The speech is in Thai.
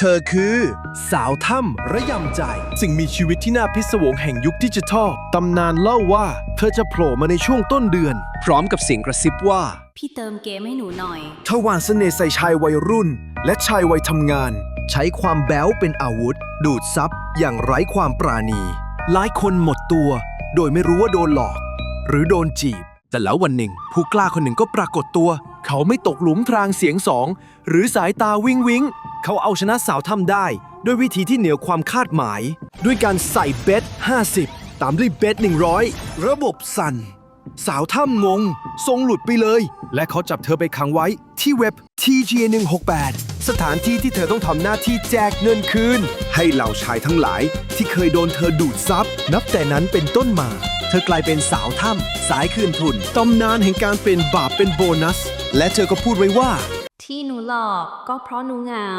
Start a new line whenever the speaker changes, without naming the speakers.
เธอคือสาวถ้ำระยำใจ สิ่งมีชีวิตที่น่าพิศวงแห่งยุคดิจิทัลตำนานเล่าว่า เธอจะโผล่มาในช่วงต้นเดือน พร้อมกับเสียงกระซิบว่า
พี่เติมเกมให้หนูหน่อย
ทวารเสน่ห์ใส่ชายวัยรุ่น และชายวัยทำงาน ใช้ความแบ้วเป็นอาวุธ ดูดซับอย่างไร้ความปราณี หลายคนหมดตัว โดยไม่รู้ว่าโดนหลอก หรือโดนจีบ แต่แล้ววันหนึ่ง ผู้กล้าคนหนึ่งก็ปรากฏตัว เขาไม่ตกหลุมพรางเสียงสอง หรือสายตาวิงวิง เขาเอาชนะสาวถ้ำได้ ด้วยวิธีที่เหนือความคาดหมาย ด้วยการใส่เบส50 ตามด้วยเบส100 ระบบสั่น สาวถ้ำงง ทรงหลุดไปเลย และเขาจับเธอไปขังไว้ที่เว็บ TGA 168สถานที่ที่เธอต้องทำหน้าที่แจกเงินคืน ให้เหล่าชายทั้งหลายที่เคยโดนเธอดูดซับนับแต่นั้นเป็นต้นมา เธอกลายเป็นสาวถ้ำสายคืนทุนตำนานแห่งการเป็นบาปเป็นโบนัส และเธอก็พูดไว้ว่า
ที่หนูหลอกก็เพราะหนูเหงา